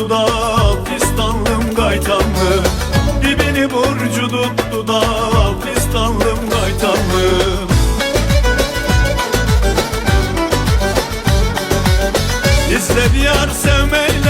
tuttu da fistanlım gaytanlı Dibini burcu tuttu da fistanlım gaytanlı. İzle diyar sevmeyle